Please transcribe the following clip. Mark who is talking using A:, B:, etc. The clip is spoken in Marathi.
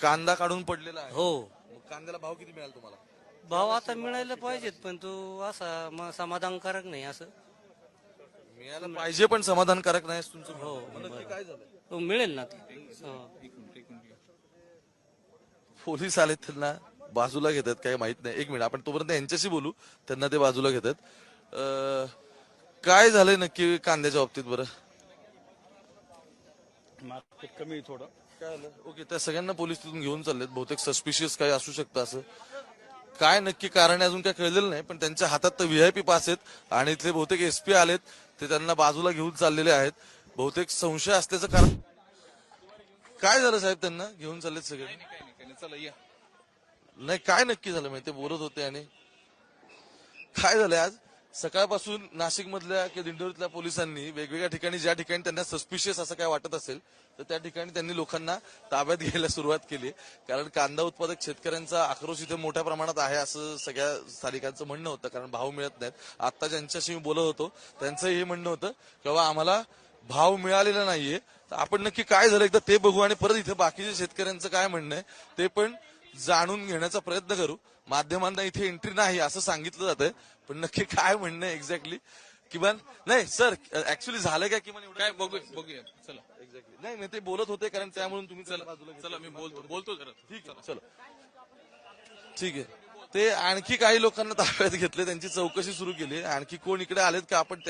A: कांदा काढून पडलेला आहे.
B: हो.
A: कांद्याला भाव किती मिळाला तुम्हाला?
B: भाव आता मिळायला पाहिजेत पण तो असा समाधानकारक नाही असं.
A: मिळायला पाहिजे पण समाधानकारक नाही असं तुमचं
B: हो,
A: म्हणणं. काय झालं?
B: तो मिळेल ना ते. हो.
A: पोलीस आलेत त्यांना बाजूला घेतात काही माहीत नाही. एक मिनिट आपण तोपर्यंत यांच्याशी बोलू त्यांना ते बाजूला घेतात. अं, काय झालंय नक्की कांद्याच्या बाबतीत बरं?
C: मार्केट कमी आहे थोडं.
A: काय झालं? ओके त्या सगळ्यांना पोलीस तिथून घेऊन चाललेत. बहुतेक सस्पिशियस काही असू शकतं असं. काय नक्की कारण आहे अजून काय कळलेलं नाही पण त्यांच्या हातात तर व्हीआयपी पास आहेत आणि इथले बहुतेक एसपी आलेत. ते त्यांना बाजूला घेऊन चाललेले आहेत. बहुतेक संशय असल्याचं कारण काय झालं साहेब त्यांना? घेऊन चाललेत सगळे?
C: चला या.
A: नाही काय नक्की झालं माहिती बोलत होते आणि काय झालंय आज? सकाळपासून नाशिक मधल्या किंवा दिंडोरीतल्या पोलिसांनी वेगवेगळ्या ठिकाणी ज्या ठिकाणी त्यांना सस्पिशियस असं काय वाटत असेल तर त्या ठिकाणी त्यांनी लोकांना ताब्यात घ्यायला सुरुवात केली. कारण कांदा उत्पादक शेतकऱ्यांचा आक्रोश इथे मोठ्या प्रमाणात आहे असं सगळ्या स्थानिकांचं म्हणणं होतं कारण भाव मिळत नाहीत. आता ज्यांच्याशी मी बोलत होतो त्यांचं हे म्हणणं होतं की बाबा आम्हाला भाव मिळालेला नाहीये. तर आपण नक्की काय झालं? एकदा ते बघू आणि परत इथे बाकीच्या शेतकऱ्यांचं काय म्हणणं आहे ते पण जाणून घेण्याचा प्रयत्न करू. माध्यमांना इथे एंट्री नाही असं सांगितलं जातंय. पण नक्की काय म्हणणं एक्झॅक्टली किमान नाही सर ऍक्च्युली झालं काय किमान एवढं?
C: काय बघू बघूया. चला.
A: एक्झॅक्टली नाही नाही ते बोलत होते कारण त्यामुळे तुम्ही चला.
C: चला मी बोलतो बोलतो जरा.
A: ठीक आहे चलो. ठीक आहे. ते आणखी काही लोकांना ताब्यात घेतले त्यांची चौकशी सुरू केली आणखी कोण इकडे आलेत का आपण